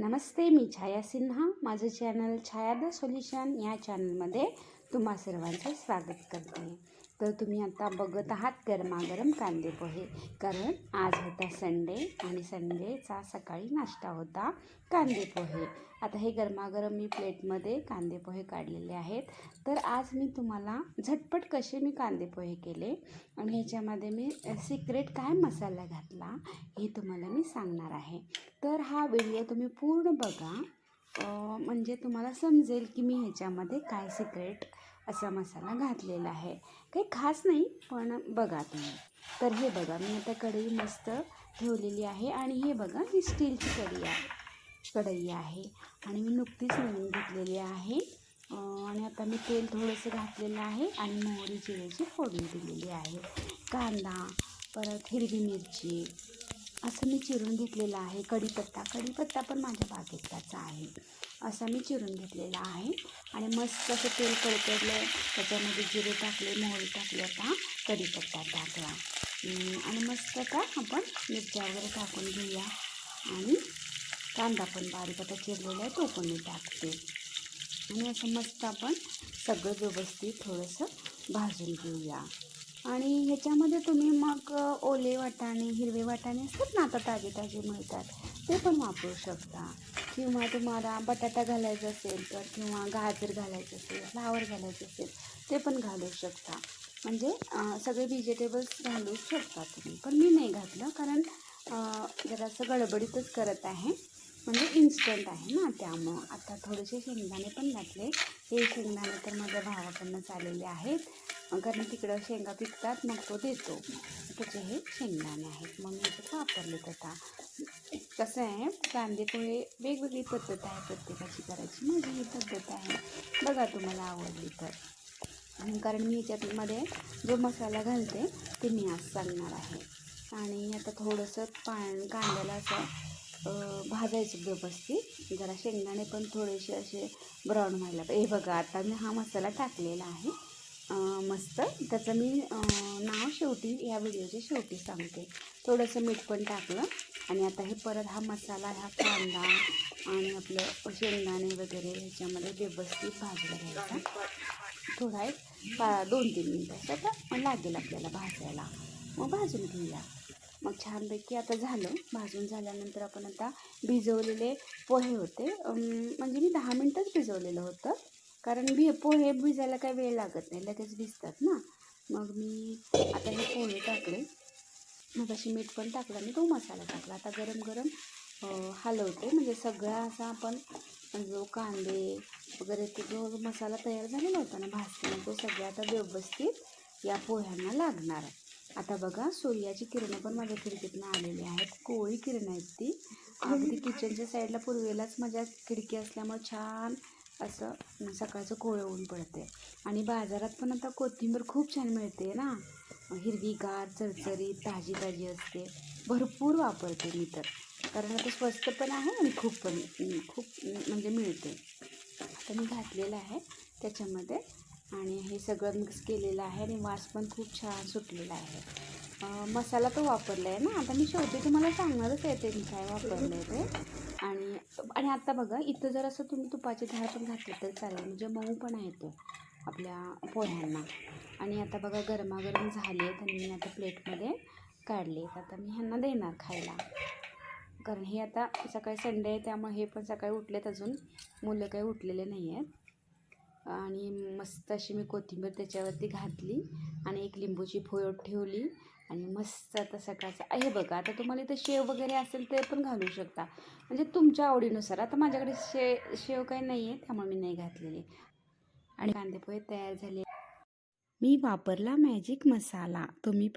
नमस्ते मी छाया सिन्हा. माझं channel Chhaya the solution या चॅनलमध्ये तुम्हा सर्वांचं स्वागत करते. तर तुम्ही आता बघत आहात गरमागरम कांदे पोहे. कारण आज होता संडे आणि संडेचा सकाळी नाश्ता होता कांदे पोहे. आता हे गरमागरम मी प्लेटमध्ये कांदे पोहे काढलेले आहेत. तर आज मी तुम्हाला झटपट कसे मी कांदे पोहे केले आणि ह्याच्यामध्ये मी सिक्रेट काय मसाला घातला हे तुम्हाला मी सांगणार आहे. तर हा व्हिडिओ तुम्ही पूर्ण बघा. म्हणजे तुम्हाला समजेल की मी ह्याच्यामध्ये काय सिक्रेट असा मसाला घातलेला आहे. काही खास नाही पण बघा तुम्ही. तर हे बघा मी आता कढई मस्त ठेवलेली आहे आणि हे बघा ही स्टीलची कढई आहे. कढई आहे. आणि मी नुकतीच नवीन घेतलेली आहे. आणि आता मी तेल थोडंसं घातलेलं आहे आणि मोहरी जिऱ्याची फोडणी दिलेली आहे. कांदा परत हिरवी मिरची असं मी चिरून घेतलेलं आहे. कढीपत्ता कढीपत्ता पण माझ्या बागेतलाच आहे. असं मी चिरून घेतलेला आहे. आणि मस्त असं तेल कडकडलं त्याच्यामध्ये जिरे टाकले मोहरी टाकली आता. कढीपत्ता टाकला. आणि मस्त आता आपण मिरच्या वगैरे टाकून घेऊया. आणि कांदा पण बारीक आता चिरलेला आहे तो पण मी टाकते. आणि असं मस्त आपण सगळं व्यवस्थित थोडंसं भाजून घेऊया. आणि ह्याच्यामध्ये तुम्ही मग ओले वाटाणे हिरवे वाटाणे असतात ना आता ताजे ताजे मिळतात ते पण वापरू शकता. किंवा तुम्हाला बटाटा घालायचा असेल तर किंवा गाजर घालायचं असेल फ्लावर घालायचं असेल ते पण घालू शकता. म्हणजे सगळे व्हेजिटेबल्स घालू शकता तुम्ही. पण मी नाही घातलं कारण जरासं गडबडीतच करत आहे. म्हणजे इन्स्टंट आहे ना त्यामुळं. आता थोडेसे शेंगदाणे पण घातले. हे शेंगदाणे तर माझ्या भावाकडनंच आलेले आहेत. कारण तिकडं शेंगा पिकतात मग तो देतो. त्याचे हे शेंगदाणे आहेत. मग मी ते वापरलेत आता. कसं आहे कांदेपोहे वेगवेगळी पद्धत आहे प्रत्येकाची करायची. माझी ही पद्धत आहे. बघा तुम्हाला आवडली तर. कारण मी याच्यामध्ये जो मसाला घालते ते मी आज सांगणार आहे. आणि आता थोडंसं पान कांद्याला असं भाजायचं व्यवस्थित. जरा शेंगदाणे पण थोडेसे असे ब्राऊन व्हायला पाहिजे. हे बघा आता मी हा मसाला टाकलेला आहे. मस्त. त्याचं मी नाव शेवटी या व्हिडिओच्या शेवटी सांगते. थोडंसं मीठ पण टाकलं. आणि आता हे परत हा मसाला हा कांदा आणि आपलं शेंगदाणे वगैरे ह्याच्यामध्ये व्यवस्थित भाजला घ्यायचा. थोडा एक पा दोन तीन मिनटाचा तर लागेल आपल्याला भाजायला. मग भाजून घेऊया. मग छानपैकी आता झालं. भाजून झाल्यानंतर आपण आता भिजवलेले पोहे होते. म्हणजे मी दहा मिनटंच भिजवलेलं होतं. कारण भि पोहे भिजायला काही वेळ लागत नाही. लगेच भिजतात ना. मग मी आता हे पोहे टाकले. मग अशी मीठ पण टाकलं आणि तो मसाला टाकला. आता गरम गरम हलवते. म्हणजे सगळा असा आपण जो कांदे वगैरे तो जो मसाला तयार झालेला होता ना भाजताना तो सगळा आता व्यवस्थित या पोह्यांना लागणार आहे. आता बघा सूर्याची किरणं पण माझ्या खिडकीतनं आलेली आहेत. कोळी किरणं आहेत ती. अगदी किचनच्या साईडला पूर्वेलाच माझ्या खिडकी असल्यामुळे छान असं सकाळचं कोळं ऊन पडते आणि बाजारात पण आता कोथिंबीर खूप छान मिळते ना. हिरवीगार चरचरीत ताजी ताजी असते. भरपूर वापरते मी तर. कारण आता स्वस्त पण आहे आणि खूप पण खूप म्हणजे मिळते. आता मी घातलेलं आहे त्याच्यामध्ये आणि हे सगळं मिक्स केलेलं आहे आणि वास पण खूप छान सुटलेला आहे. मसाला तो वापरला आहे ना? आता मी शेवटी तुम्हाला सांगणारच आहे ते मी काय वापरलं आहे ते. आणि आणि आता बघा इथं जर असं तुम्ही तुपाची धार पण घातली तर चालेल. म्हणजे मऊ पण येतो आपल्या पोह्यांना. आणि आता बघा गरमागरम झाले आहेत आणि मी आता प्लेटमध्ये काढले आता मी ह्यांना देणार खायला. कारण हे आता सकाळी संडे आहे त्यामुळे हे पण सकाळी उठलेत अजून. मुलं काही उठलेले नाही आहेत. आणि मस्त अशी मी कोथिंबीर त्याच्यावरती घातली आणि एक लिंबूची फोड ठेवली आणि मस्त आता सकाळचं हे बघा आता तुम्हाला इथं शेव वगैरे असेल ते पण घालू शकता. म्हणजे तुमच्या आवडीनुसार. आता माझ्याकडे शे शेव काही नाही आहे त्यामुळे मी नाही घातलेली. आणि कांदेपोहे तयार झाले. मी वापरला मॅजिक मसाला. तुम्ही पण